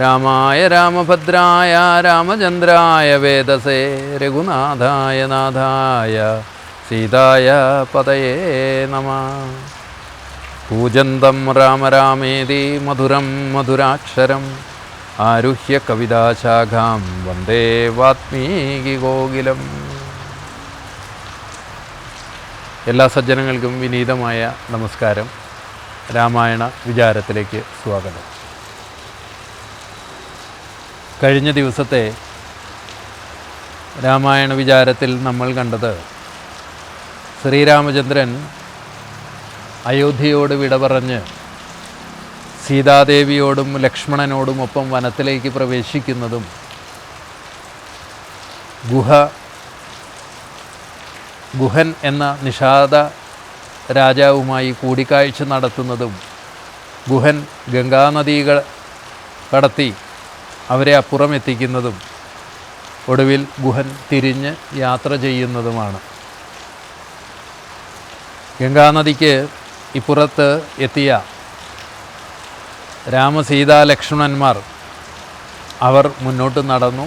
രാമായ രാമഭദ്രായ രാമചന്ദ്രായ വേദസേ രഘുനാഥായ നാഥായ സീതായ പതയേ നമ. പൂജന്തം രാമ രാമേതി മധുരം മധുരാക്ഷരം ആരുഹ്യ കവിതാശാഖാം വന്ദേ വാത്മീകി ഗോകുലം. എല്ലാ സജ്ജനങ്ങൾക്കും വിനീതമായ നമസ്കാരം. രാമായണ വിചാരത്തിലേക്ക് സ്വാഗതം. കഴിഞ്ഞ ദിവസത്തെ രാമായണ വിചാരത്തിൽ നമ്മൾ കണ്ടത് ശ്രീരാമചന്ദ്രൻ അയോധ്യയോട് വിട പറഞ്ഞ് സീതാദേവിയോടും ലക്ഷ്മണനോടുമൊപ്പം വനത്തിലേക്ക് പ്രവേശിക്കുന്നതും ഗുഹ ഗുഹൻ എന്ന നിഷാദ രാജാവുമായി കൂടിക്കാഴ്ച നടത്തുന്നതും ഗുഹൻ ഗംഗാനദികൾ കടത്തി അവരെ അപ്പുറം എത്തിക്കുന്നതും ഒടുവിൽ ഗുഹൻ തിരിഞ്ഞ് യാത്ര ചെയ്യുന്നതുമാണ്. ഗംഗാനദിക്ക് ഇപ്പുറത്ത് എത്തിയ രാമസീതാ ലക്ഷ്മണന്മാർ അവർ മുന്നോട്ട് നടന്നു.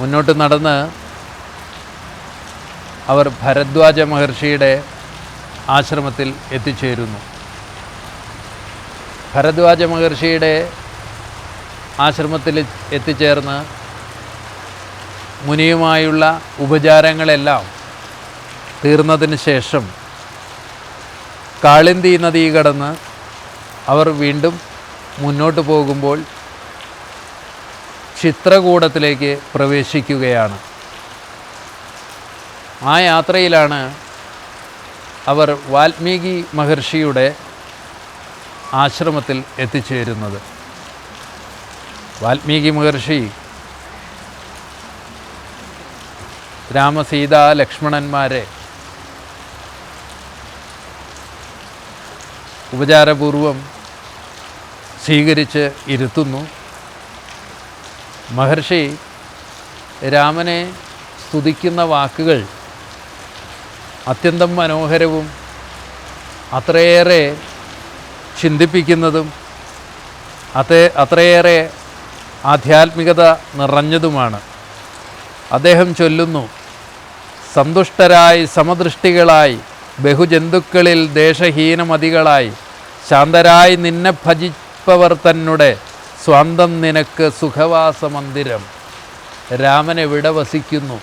മുന്നോട്ട് നടന്ന് അവർ ഭരദ്വാജ മഹർഷിയുടെ ആശ്രമത്തിൽ എത്തിച്ചേരുന്നു. ഭരദ്വാജ മഹർഷിയുടെ ആശ്രമത്തിൽ എത്തിച്ചേർന്ന് മുനിയുമായുള്ള ഉപചാരങ്ങളെല്ലാം തീർന്നതിന് ശേഷം കാളിന്തി നദി കടന്ന് അവർ വീണ്ടും മുന്നോട്ട് പോകുമ്പോൾ ചിത്രകൂടത്തിലേക്ക് പ്രവേശിക്കുകയാണ്. ആ യാത്രയിലാണ് അവർ വാൽമീകി മഹർഷിയുടെ ആശ്രമത്തിൽ എത്തിച്ചേരുന്നത്. വാൽമീകി മഹർഷി രാമസീത ലക്ഷ്മണന്മാരെ ഉപചാരപൂർവം സ്വീകരിച്ച് ഇരുത്തുന്നു. മഹർഷി രാമനെ സ്തുതിക്കുന്ന വാക്കുകൾ അത്യന്തം മനോഹരവും അത്രയേറെ ചിന്തിപ്പിക്കുന്നതും അത്ര അത്രയേറെ ആധ്യാത്മികത നിറഞ്ഞതുമാണ്. അദ്ദേഹം ചൊല്ലുന്നു സന്തുഷ്ടരായി സമദൃഷ്ടികളായി ബഹുജന്തുക്കളിൽ ദേശഹീനമതികളായി ശാന്തരായി നിന്നെ ഭജിപ്പവർ തന്നെ സ്വന്തം നിനക്ക് സുഖവാസ മന്ദിരം രാമൻ എവിടെ വസിക്കുന്നു?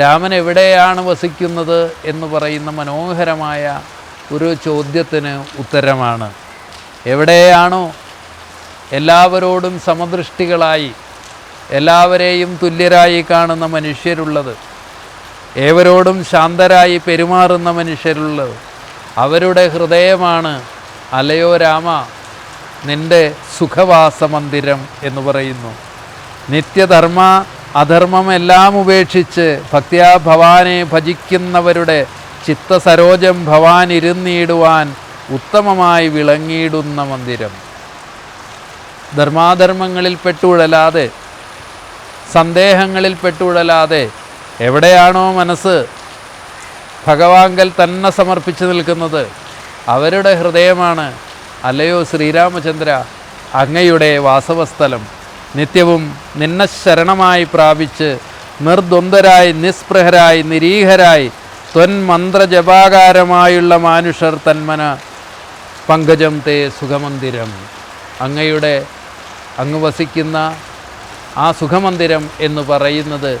രാമൻ എവിടെയാണ് വസിക്കുന്നത് എന്ന് പറയുന്ന മനോഹരമായ ഒരു ചോദ്യത്തിന് ഉത്തരമാണ്. എവിടെയാണോ എല്ലാവരോടും സമദൃഷ്ടികളായി എല്ലാവരെയും തുല്യരായി കാണുന്ന മനുഷ്യരുള്ളത്. ഏവരോടും ശാന്തരായി പെരുമാറുന്ന മനുഷ്യരുള്ളത്. അവരുടെ ഹൃദയമാണ് അലയോ രാമ നിന്റെ സുഖവാസ മന്ദിരം എന്ന് പറയുന്നു. നിത്യധർമ്മ അധർമ്മമെല്ലാം ഉപേക്ഷിച്ച് ഭക്തിയാ ഭവാനെ ഭജിക്കുന്നവരുടെ ചിത്തസരോജം ഭവാൻ ഇരുന്നിടുവാൻ ഉത്തമമായി വിളങ്ങിയിടുന്ന മന്ദിരം. ധർമാധർമ്മങ്ങളിൽ പെട്ടുഴലാതെ സന്ദേഹങ്ങളിൽ പെട്ടുഴലാതെ എവിടെയാണോ മനസ്സ് ഭഗവാങ്കൽ തന്നെ സമർപ്പിച്ച് നിൽക്കുന്നത് അവരുടെ ഹൃദയമാണ് അല്ലയോ ശ്രീരാമചന്ദ്ര അങ്ങയുടെ വാസവസ്ഥലം നിത്യവും നിന്നെ ശരണമായി പ്രാപിച്ച് നിർദ്വന്ദ്വരായി നിസ്പൃഹരായി നിരീഹരായി ത്വന്മന്ത്രജപാകാരമായുള്ള മാനുഷർ തന്മന പങ്കജം തേ സുഖമന്ദിരം. അങ്ങയുടെ അങ്ങ് വസിക്കുന്ന ആ സുഖമന്ദിരം എന്ന് പറയുന്നത്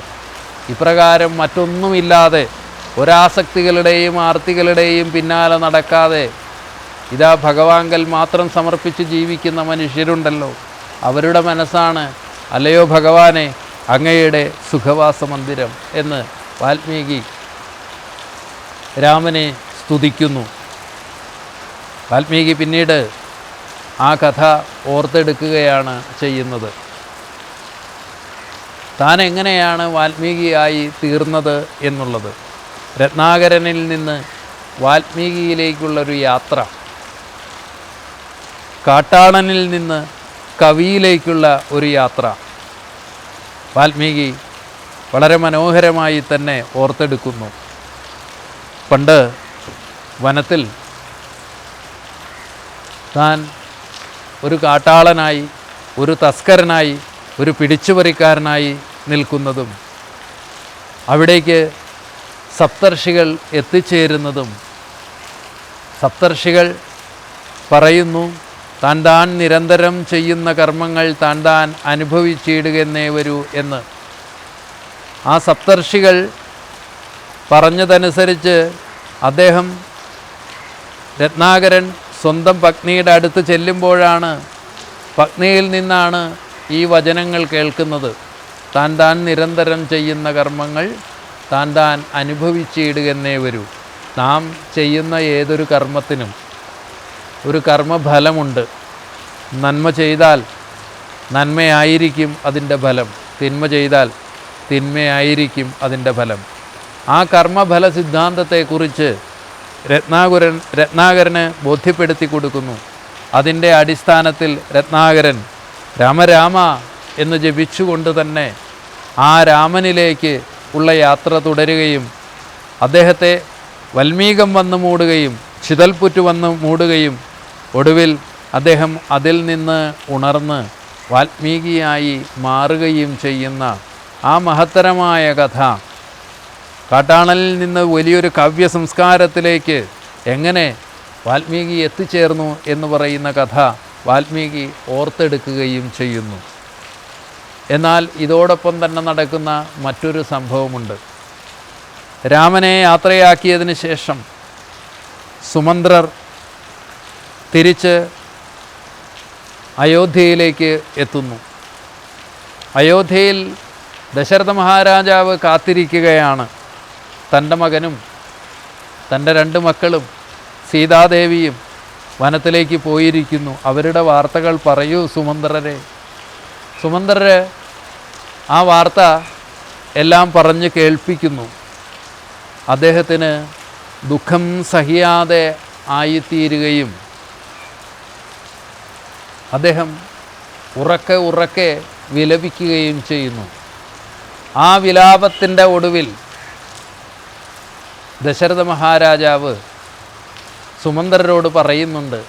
ഇപ്രകാരം മറ്റൊന്നുമില്ലാതെ ഒരാസക്തികളുടെയും ആർത്തികളുടെയും പിന്നാലെ നടക്കാതെ ഇതാ ഭഗവാങ്കൽ മാത്രം സമർപ്പിച്ച് ജീവിക്കുന്ന മനുഷ്യരുണ്ടല്ലോ. അവരുടെ മനസ്സാണ് അല്ലയോ ഭഗവാനെ അങ്ങയുടെ സുഖവാസ മന്ദിരം എന്ന് വാൽമീകി രാമനെ സ്തുതിക്കുന്നു. വാൽമീകി പിന്നീട് ആ കഥ ഓർത്തെടുക്കുകയാണ് ചെയ്യുന്നത്. താൻ എങ്ങനെയാണ് വാൽമീകിയായി തീർന്നത് എന്നുള്ളത്. രത്നാകരനിൽ നിന്ന് വാൽമീകിയിലേക്കുള്ളൊരു യാത്ര. കാട്ടാളനിൽ നിന്ന് കവിയിലേക്കുള്ള ഒരു യാത്ര. വാൽമീകി വളരെ മനോഹരമായി തന്നെ ഓർത്തെടുക്കുന്നു. പണ്ട് വനത്തിൽ താൻ ഒരു കാട്ടാളനായി ഒരു തസ്കരനായി ഒരു പിടിച്ചുപറിക്കാരനായി നിൽക്കുന്നതും അവിടേക്ക് സപ്തർഷികൾ എത്തിച്ചേരുന്നതും സപ്തർഷികൾ പറയുന്നു താൻ താൻ നിരന്തരം ചെയ്യുന്ന കർമ്മങ്ങൾ താൻ താൻ അനുഭവിച്ചിടുകന്നേ വരൂ എന്ന്. ആ സപ്തർഷികൾ പറഞ്ഞതനുസരിച്ച് അദ്ദേഹം രത്നാകരൻ സ്വന്തം പത്നിയുടെ അടുത്ത് ചെല്ലുമ്പോഴാണ് പത്നിയിൽ നിന്നാണ് ഈ വചനങ്ങൾ കേൾക്കുന്നത്. താൻ താൻ നിരന്തരം ചെയ്യുന്ന കർമ്മങ്ങൾ താൻ താൻ അനുഭവിച്ചിടുകന്നേ വരൂ. നാം ചെയ്യുന്ന ഏതൊരു കർമ്മത്തിനും ഒരു കർമ്മഫലമുണ്ട്. നന്മ ചെയ്താൽ നന്മയായിരിക്കും അതിന്റെ ഫലം. തിന്മ ചെയ്താൽ തിന്മയായിരിക്കും അതിന്റെ ഫലം. ആ കർമ്മഫല സിദ്ധാന്തത്തെക്കുറിച്ച് രത്നാകുരൻ രത്നാകരന് ബോധ്യപ്പെടുത്തി കൊടുക്കുന്നു. അതിന്റെ അടിസ്ഥാനത്തിൽ രത്നാകരൻ രാമരാമ എന്ന് ജപിച്ചുകൊണ്ട് തന്നെ ആ രാമനിലേക്ക് ഉള്ള യാത്ര തുടരുകയും അദ്ദേഹത്തെ വൽമീകം വന്ന് മൂടുകയും ചിതൽപുറ്റ് വന്ന് മൂടുകയും ഒടുവിൽ അദ്ദേഹം അതിൽ നിന്ന് ഉണർന്ന് വാൽമീകിയായി മാറുകയും ചെയ്യുന്ന ആ മഹത്തരമായ കഥ കാട്ടാണലിൽ നിന്ന് വലിയൊരു കാവ്യ സംസ്കാരത്തിലേക്ക് എങ്ങനെ വാൽമീകി എത്തിച്ചേർന്നു എന്ന് പറയുന്ന കഥ വാൽമീകി ഓർത്തെടുക്കുകയും ചെയ്യുന്നു. എന്നാൽ ഇതോടൊപ്പം തന്നെ നടക്കുന്ന മറ്റൊരു സംഭവമുണ്ട്. രാമനെ യാത്രയാക്കിയതിന് ശേഷം സുമന്ത്രർ തിരിച്ച് അയോധ്യയിലേക്ക് എത്തുന്നു. അയോധ്യയിൽ ദശരഥ മഹാരാജാവ് കാത്തിരിക്കുകയാണ്. തന്റെ മകനും തന്റെ രണ്ട് മക്കളും സീതാദേവിയും വനത്തിലേക്ക് പോയിരിക്കുന്നു. അവരുടെ വാർത്തകൾ പറയൂ സുമന്ത്രരെ. സുമന്ത്രര് ആ വാർത്ത എല്ലാം പറഞ്ഞ് കേൾപ്പിക്കുന്നു. അദ്ദേഹത്തിന് ദുഃഖം സഹിയാതെ ആയിത്തീരുകയും അദ്ദേഹം ഉറക്കെ ഉറക്കെ വിലപിക്കുകയും ചെയ്യുന്നു. ആ വിലാപത്തിന്റെ ഒടുവിൽ ദശരഥ മഹാരാജാവ് സുമന്ത്രരോട് പറയുന്നുണ്ട്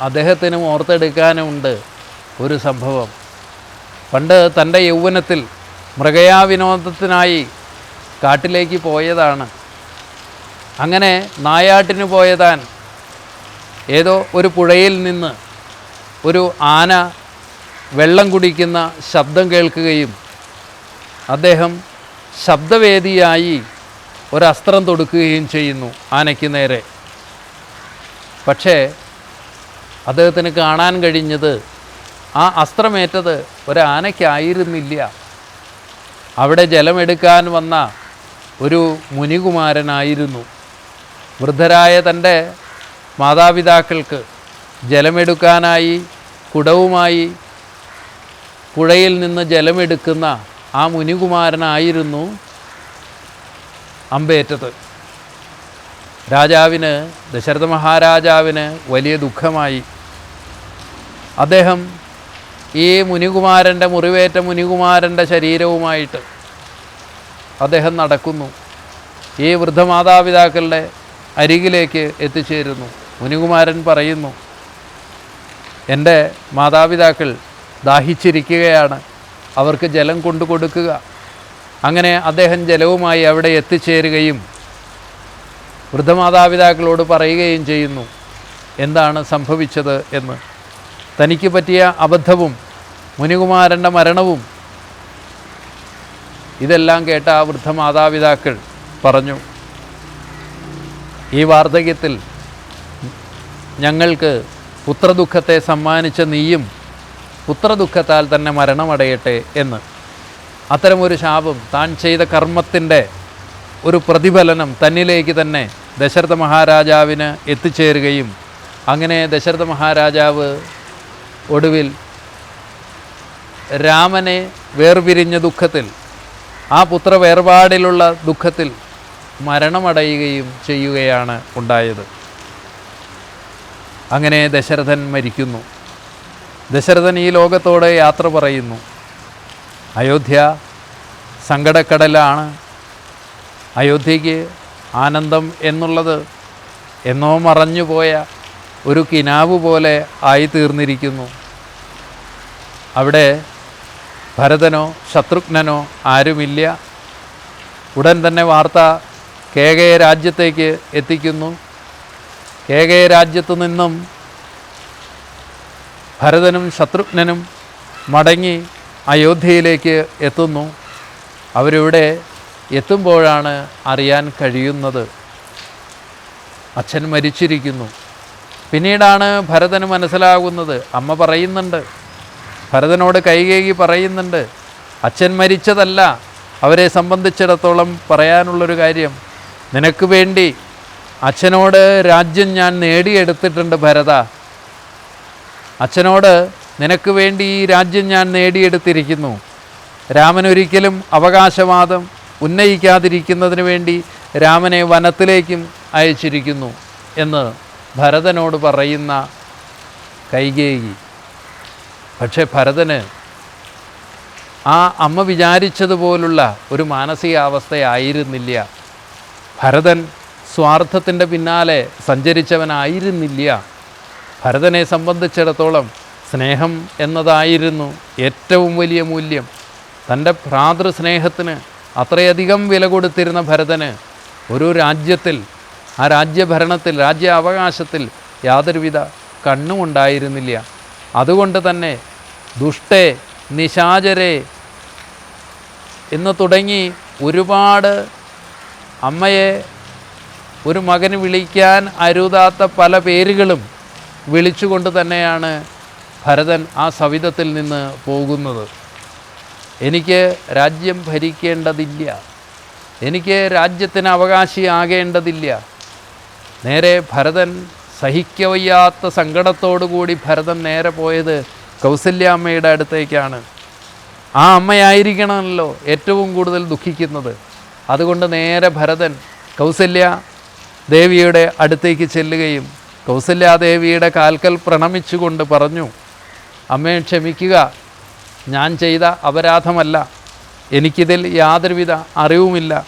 അദ്ദേഹത്തിനും ഓർത്തെടുക്കാനുമുണ്ട് ഒരു സംഭവം. പണ്ട് തന്റെ യൗവനത്തിൽ മൃഗയാവിനോദത്തിനായി കാട്ടിലേക്ക് പോയതാണ്. അങ്ങനെ നായാട്ടിന് പോയതാൻ ഏതോ ഒരു പുഴയിൽ നിന്ന് ഒരു ആന വെള്ളം കുടിക്കുന്ന ശബ്ദം കേൾക്കുകയും അദ്ദേഹം ശബ്ദവേദിയായി ഒരസ്ത്രം തൊടുക്കുകയും ചെയ്യുന്നു ആനയ്ക്ക് നേരെ. പക്ഷേ അദ്ദേഹത്തിന് കാണാൻ കഴിഞ്ഞത് ആ അസ്ത്രമേറ്റത് ഒരാനയ്ക്കായിരുന്നില്ല. അവിടെ ജലമെടുക്കാൻ വന്ന ഒരു മുനികുമാരനായിരുന്നു. വൃദ്ധരായ തന്റെ മാതാപിതാക്കൾക്ക് ജലമെടുക്കാനായി കുടവുമായി പുഴയിൽ നിന്ന് ജലമെടുക്കുന്ന ആ മുനികുമാരനായിരുന്നു അമ്പേറ്റത്. രാജാവിന് ദശരഥ മഹാരാജാവിന് വലിയ ദുഃഖമായി. അദ്ദേഹം ഈ മുനികുമാരന്റെ മുറിവേറ്റ മുനികുമാരന്റെ ശരീരവുമായിട്ട് അദ്ദേഹം നടക്കുന്നു. ഈ വൃദ്ധമാതാപിതാക്കളുടെ അരികിലേക്ക് എത്തിച്ചേരുന്നു. മുനികുമാരൻ പറയുന്നു എന്റെ മാതാപിതാക്കൾ ദാഹിച്ചിരിക്കുകയാണ്. അവർക്ക് ജലം കൊണ്ടു കൊടുക്കുക അങ്ങനെ അദ്ദേഹം ജലവുമായി അവിടെ എത്തിച്ചേരുകയും വൃദ്ധമാതാപിതാക്കളോട് പറയുകയും ചെയ്യുന്നു എന്താണ് സംഭവിച്ചത്? എന്ന്. തനിക്ക് പറ്റിയ അബദ്ധവും മുനികുമാരന്റെ മരണവും ഇതെല്ലാം കേട്ട ആ വൃദ്ധമാതാപിതാക്കൾ പറഞ്ഞു ഈ വാർദ്ധക്യത്തിൽ ഞങ്ങൾക്ക് പുത്രദുഃഖത്തെ സമ്മാനിച്ച നീയും പുത്രദുഃഖത്താൽ തന്നെ മരണമടയട്ടെ എന്ന്. അത്തരമൊരു ശാപം താൻ ചെയ്ത കർമ്മത്തിന്റെ ഒരു പ്രതിഫലനം തന്നിലേക്ക് തന്നെ ദശരഥ മഹാരാജാവിന് എത്തിച്ചേരുകയും അങ്ങനെ ദശരഥ മഹാരാജാവ് ഒടുവിൽ രാമനെ വേർപിരിഞ്ഞ ദുഃഖത്തിൽ ആ പുത്ര വേർപാടിലുള്ള ദുഃഖത്തിൽ മരണമടയുകയും ചെയ്യുകയാണ് ഉണ്ടായത്. അങ്ങനെ ദശരഥൻ മരിക്കുന്നു. ദശരഥൻ ഈ ലോകത്തോടെ യാത്ര പറയുന്നു. അയോധ്യ സങ്കടക്കടലാണ്. അയോധ്യയ്ക്ക് ആനന്ദം എന്നുള്ളത് എന്നോ മറഞ്ഞുപോയ ഒരു കിനാവ് പോലെ ആയിത്തീർന്നിരിക്കുന്നു. അവിടെ ഭരതനോ ശത്രുഘ്നനോ ആരുമില്ല. ഉടൻ തന്നെ വാർത്ത കേകയ രാജ്യത്തേക്ക് എത്തിക്കുന്നു. കേകയ രാജ്യത്തു നിന്നും ഭരതനും ശത്രുഘ്നനും മടങ്ങി അയോധ്യയിലേക്ക് എത്തുന്നു. അവരിവിടെ എത്തുമ്പോഴാണ് അറിയാൻ കഴിയുന്നത്. അച്ഛൻ മരിച്ചിരിക്കുന്നു. പിന്നീടാണ് ഭരതന് മനസ്സിലാകുന്നത്. അമ്മ പറയുന്നുണ്ട്. ഭരതനോട് കൈകേകി പറയുന്നുണ്ട്. അച്ഛൻ മരിച്ചതല്ല. അവരെ സംബന്ധിച്ചിടത്തോളം പറയാനുള്ളൊരു കാര്യം. നിനക്ക് വേണ്ടി അച്ഛനോട് രാജ്യം ഞാൻ നേടിയെടുത്തിട്ടുണ്ട് ഭരത. അച്ഛനോട് നിനക്ക് വേണ്ടി ഈ രാജ്യം ഞാൻ നേടിയെടുത്തിരിക്കുന്നു. രാമൻ ഒരിക്കലും അവകാശവാദം ഉന്നയിക്കാതിരിക്കുന്നതിന് വേണ്ടി രാമനെ വനത്തിലേക്കും അയച്ചിരിക്കുന്നു എന്ന് ഭരതനോട് പറയുന്ന കൈകേയി. പക്ഷേ ഭരതന് ആ അമ്മ വിചാരിച്ചതുപോലുള്ള ഒരു മാനസികാവസ്ഥയായിരുന്നില്ല. ഭരതൻ സ്വാർത്ഥത്തിന്റെ പിന്നാലെ സഞ്ചരിച്ചവനായിരുന്നില്ല. ഭരതനെ സംബന്ധിച്ചിടത്തോളം സ്നേഹം എന്നതായിരുന്നു ഏറ്റവും വലിയ മൂല്യം. തന്റെ ഭ്രാതൃസ്നേഹത്തിന് അത്രയധികം വില കൊടുത്തിരുന്ന ഭരതന് ഒരു രാജ്യത്തിൽ ആ രാജ്യഭരണത്തിൽ രാജ്യ അവകാശത്തിൽ യാതൊരുവിധ കണ്ണുമുണ്ടായിരുന്നില്ല. അതുകൊണ്ട് തന്നെ ദുഷ്ടേ നിശാചരെ എന്ന് തുടങ്ങി ഒരുപാട് അമ്മയെ ഒരു മകന് വിളിക്കാൻ അരുതാത്ത പല പേരുകളും വിളിച്ചുകൊണ്ട് തന്നെയാണ് ഭരതൻ ആ സവിധത്തിൽ നിന്ന് പോകുന്നത്. എനിക്ക് രാജ്യം ഭരിക്കേണ്ടതില്ല. എനിക്ക് രാജ്യത്തിന് അവകാശിയാകേണ്ടതില്ല. നേരെ ഭരതൻ സഹിക്കവയ്യാത്ത സങ്കടത്തോടു കൂടി ഭരതൻ നേരെ പോയത് കൗസല്യാമ്മയുടെ അടുത്തേക്കാണ്. ആ അമ്മയായിരിക്കണമല്ലോ ഏറ്റവും കൂടുതൽ ദുഃഖിക്കുന്നത്. അതുകൊണ്ട് നേരെ ഭരതൻ കൗസല്യ ദേവിയുടെ അടുത്തേക്ക് ചെല്ലുകയും കൗസല്യാദേവിയുടെ കാൽക്കൽ പ്രണമിച്ചുകൊണ്ട് പറഞ്ഞു അമ്മയെ ക്ഷമിക്കുക. ഞാൻ ചെയ്ത അപരാധമല്ല. എനിക്കിതിൽ യാതൊരുവിധ അറിവുമില്ല.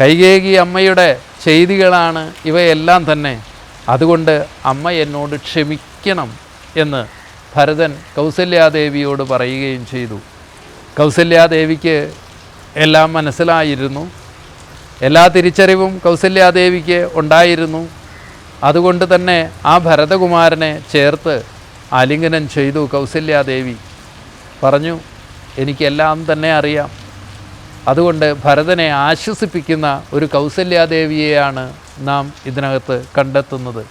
കൈകേകി അമ്മയുടെ ചെയ്തികളാണ് ഇവയെല്ലാം തന്നെ. അതുകൊണ്ട് അമ്മ എന്നോട് ക്ഷമിക്കണം എന്ന് ഭരതൻ കൗസല്യാദേവിയോട് പറയുകയും ചെയ്തു. കൗസല്യാദേവിക്ക് എല്ലാം മനസ്സിലായിരുന്നു. എല്ലാ തിരിച്ചറിവും കൗസല്യാദേവിക്ക് ഉണ്ടായിരുന്നു. അതുകൊണ്ട് തന്നെ ആ ഭരതകുമാരനെ ചേർത്ത് ആലിംഗനം ചെയ്തു കൗസല്യാദേവി. പറഞ്ഞു എനിക്കെല്ലാം തന്നെ അറിയാം. അതുകൊണ്ട് ഭരതനെ ആശ്വസിപ്പിക്കുന്ന ഒരു കൗസല്യാദേവിയെയാണ് നാം ഇതിനകത്ത് കണ്ടെത്തുന്നത്.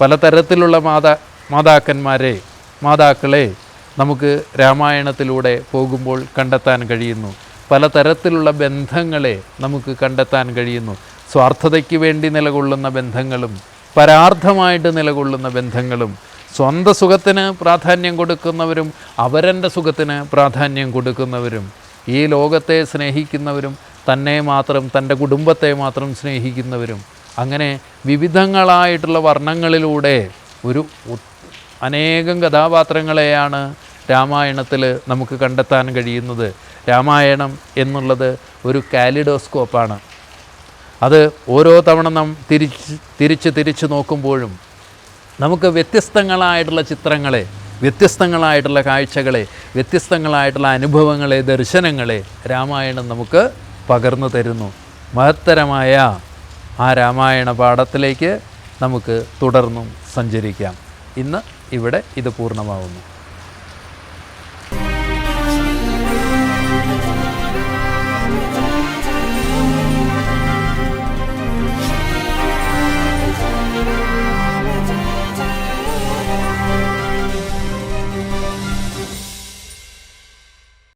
പലതരത്തിലുള്ള മാതാ മാതാക്കന്മാരെ മാതാക്കളെ നമുക്ക് രാമായണത്തിലൂടെ പോകുമ്പോൾ കണ്ടെത്താൻ കഴിയുന്നു. പലതരത്തിലുള്ള ബന്ധങ്ങളെ നമുക്ക് കണ്ടെത്താൻ കഴിയുന്നു. സ്വാർത്ഥതയ്ക്ക് വേണ്ടി നിലകൊള്ളുന്ന ബന്ധങ്ങളും പരാർത്ഥമായിട്ട് നിലകൊള്ളുന്ന ബന്ധങ്ങളും സ്വന്തം സുഖത്തിന് പ്രാധാന്യം കൊടുക്കുന്നവരും അവരന്റെ സുഖത്തിന് പ്രാധാന്യം കൊടുക്കുന്നവരും ഈ ലോകത്തെ സ്നേഹിക്കുന്നവരും തന്നെ മാത്രം തന്റെ കുടുംബത്തെ മാത്രം സ്നേഹിക്കുന്നവരും. അങ്ങനെ വിവിധങ്ങളായിട്ടുള്ള വർണങ്ങളിലൂടെ ഒരു അനേകം കഥാപാത്രങ്ങളെയാണ് രാമായണത്തിൽ നമുക്ക് കണ്ടെത്താൻ കഴിയുന്നത്. രാമായണം എന്നുള്ളത് ഒരു കാലിഡോസ്കോപ്പാണ്. അത് ഓരോ തവണ നാം തിരിച്ച് തിരിച്ച് തിരിച്ച് നോക്കുമ്പോഴും നമുക്ക് വ്യത്യസ്തങ്ങളായിട്ടുള്ള ചിത്രങ്ങളെ വ്യത്യസ്തങ്ങളായിട്ടുള്ള കാഴ്ചകളെ വ്യത്യസ്തങ്ങളായിട്ടുള്ള അനുഭവങ്ങളെ ദർശനങ്ങളെ രാമായണം നമുക്ക് പകർന്നു തരുന്നു. മഹത്തരമായ ആ രാമായണ പാഠത്തിലേക്ക് നമുക്ക് തുടർന്നും സഞ്ചരിക്കാം. ഇന്ന് ഇവിടെ ഇത് പൂർണമാവുന്നു.